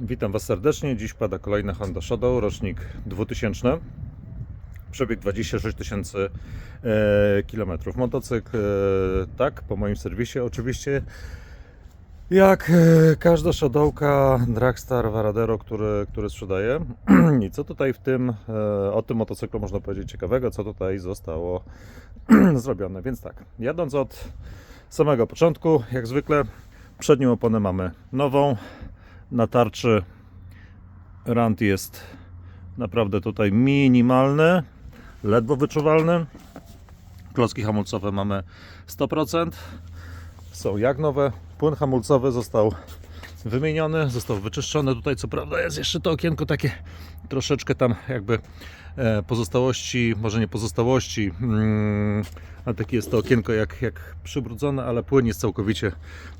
Witam Was serdecznie. Dziś pada kolejna Honda Shadow, rocznik 2000. Przebieg 26 tysięcy e, kilometrów. Motocykl, e, tak, po moim serwisie oczywiście. Jak e, każda Shadowka Dragstar Varadero, który, który sprzedaję. I co tutaj w tym, o tym motocyklu można powiedzieć ciekawego, co tutaj zostało zrobione. Więc tak, jadąc od samego początku, jak zwykle, przednią oponę mamy nową, na tarczy rant jest naprawdę tutaj minimalny, ledwo wyczuwalny. Klocki hamulcowe mamy 100%. Są jak nowe. Płyn hamulcowy został wymieniony, został wyczyszczony. Tutaj co prawda jest jeszcze to okienko takie troszeczkę tam jakby e, pozostałości, może nie pozostałości, mm, ale takie jest to okienko jak, jak przybrudzone, ale płyn jest całkowicie,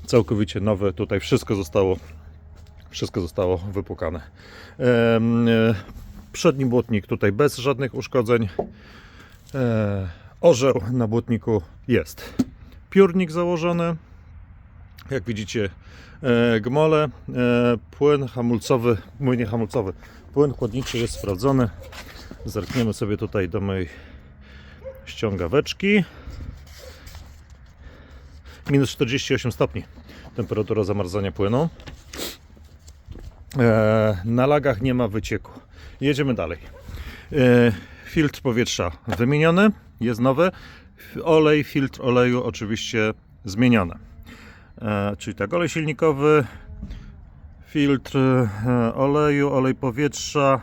całkowicie nowy. Tutaj wszystko zostało wszystko zostało wypłukane. E, Przedni błotnik tutaj bez żadnych uszkodzeń. E, Orzeł na błotniku jest. Piórnik założony. Jak widzicie, e, gmole, płyn hamulcowy, płynie hamulcowy, płyn chłodniczy jest sprawdzony. Zerkniemy sobie tutaj do mojej ściągaweczki. Minus 48 stopni temperatura zamarzania płynu. E, na lagach nie ma wycieku. Jedziemy dalej. E, filtr powietrza wymieniony, jest nowy. Olej, filtr oleju oczywiście zmieniony. E, czyli tak, olej silnikowy, filtr oleju, olej powietrza,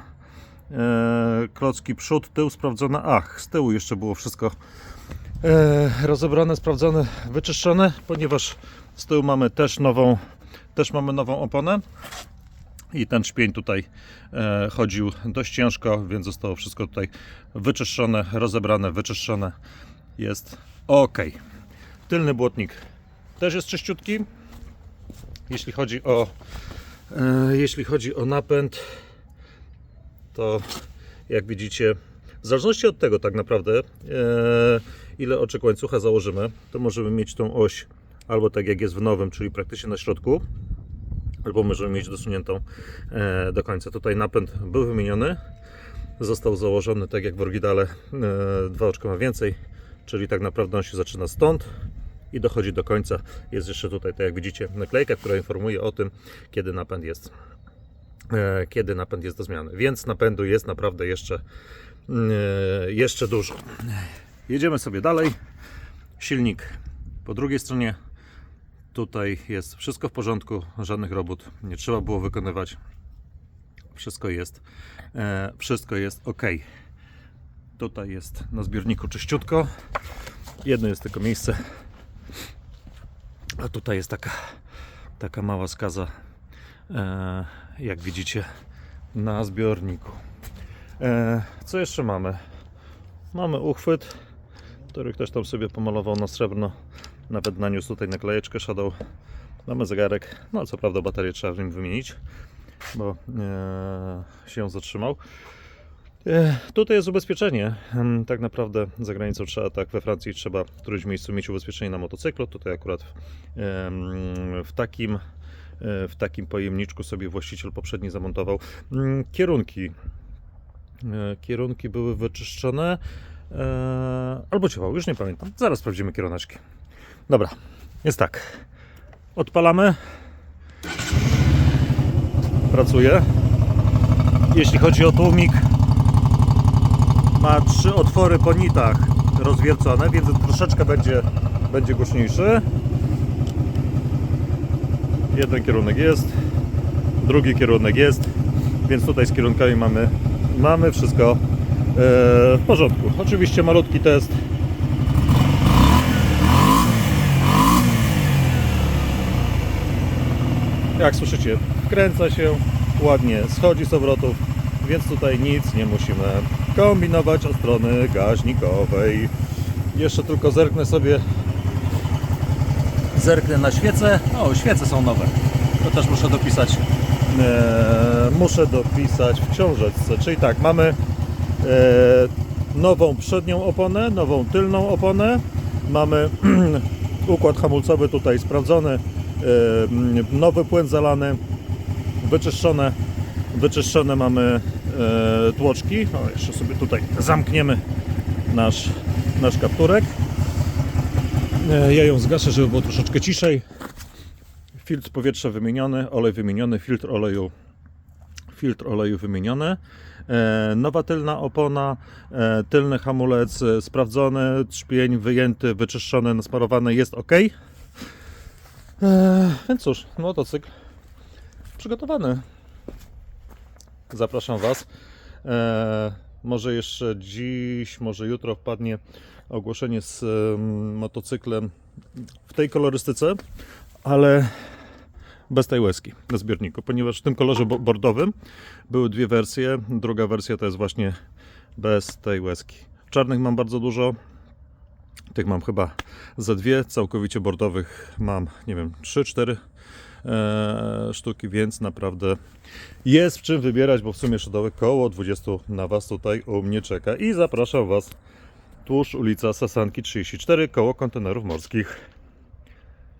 klocki przód, tył sprawdzone. Ach, z tyłu jeszcze było wszystko rozebrane, sprawdzone, wyczyszczone, ponieważ z tyłu mamy też nową, też mamy nową oponę i ten szpień tutaj e, chodził dość ciężko, więc zostało wszystko tutaj wyczyszczone, rozebrane, wyczyszczone. Jest ok. Tylny błotnik też jest czyściutki. Jeśli chodzi o e, jeśli chodzi o napęd, to jak widzicie, w zależności od tego tak naprawdę, e, ile oczek łańcucha założymy, to możemy mieć tą oś albo tak jak jest w nowym, czyli praktycznie na środku, albo możemy mieć dosuniętą e, do końca. Tutaj napęd był wymieniony, został założony tak jak w oryginale, e, dwa oczka ma więcej, czyli tak naprawdę on się zaczyna stąd i dochodzi do końca. Jest jeszcze tutaj, tak jak widzicie, naklejka, która informuje o tym, kiedy napęd jest e, kiedy napęd jest do zmiany. Więc napędu jest naprawdę jeszcze jeszcze dużo. Jedziemy sobie dalej. Silnik po drugiej stronie Tutaj jest wszystko w porządku, żadnych robót nie trzeba było wykonywać. Wszystko jest, e, wszystko jest ok. Tutaj jest na zbiorniku czyściutko. Jedno jest tylko miejsce. A tutaj jest taka, taka mała skaza, e, jak widzicie, na zbiorniku. E, co jeszcze mamy? Mamy uchwyt, który ktoś tam sobie pomalował na srebrno. Nawet naniósł tutaj naklejeczkę Shadow. Mamy zegarek. No co prawda baterię trzeba w nim wymienić, bo e, się zatrzymał. E, tutaj jest ubezpieczenie. Tak naprawdę za granicą trzeba, tak we Francji trzeba w którymś miejscu mieć ubezpieczenie na motocyklu. Tutaj akurat em, w takim e, w takim pojemniczku sobie właściciel poprzedni zamontował. Mm, Kierunki. E, Kierunki były wyczyszczone. e, Albo działały, już nie pamiętam. Zaraz sprawdzimy kieruneczki. Dobra, jest tak. Odpalamy. Pracuje. Jeśli chodzi o tłumik, ma trzy otwory po nitach rozwiercone, więc troszeczkę będzie, będzie głośniejszy. Jeden kierunek jest, drugi kierunek jest, więc tutaj z kierunkami mamy, mamy wszystko e, w porządku. Oczywiście malutki test jak słyszycie, wkręca się ładnie, schodzi z obrotów, więc tutaj nic nie musimy kombinować od strony gaźnikowej. Jeszcze tylko zerknę sobie, zerknę na świece. O, świece są nowe. To też muszę dopisać, e, muszę dopisać w książeczce. Czyli tak, mamy e, nową przednią oponę, nową tylną oponę, mamy układ hamulcowy tutaj sprawdzony, nowy płyn zalany, wyczyszczone, wyczyszczone mamy e, tłoczki. O, jeszcze sobie tutaj zamkniemy nasz, nasz kapturek. E, ja ją zgaszę, żeby było troszeczkę ciszej. Filtr powietrza wymieniony, olej wymieniony, filtr oleju filtr oleju wymieniony. E, nowa tylna opona, tylny hamulec sprawdzony, trzpień wyjęty, wyczyszczony, nasmarowany, jest ok. E, więc cóż, motocykl przygotowany. Zapraszam Was. E, może jeszcze dziś, może jutro wpadnie ogłoszenie z em, motocyklem w tej kolorystyce, ale bez tej łezki na zbiorniku, ponieważ w tym kolorze bo- bordowym były dwie wersje. Druga wersja to jest właśnie bez tej łezki. Czarnych mam bardzo dużo. Tych mam chyba ze dwie, całkowicie bordowych mam, nie wiem, 3-4 e, sztuki, więc naprawdę jest w czym wybierać, bo w sumie szydołek koło 20 na Was tutaj u mnie czeka i zapraszam Was tuż ulica Sasanki 34 koło kontenerów morskich.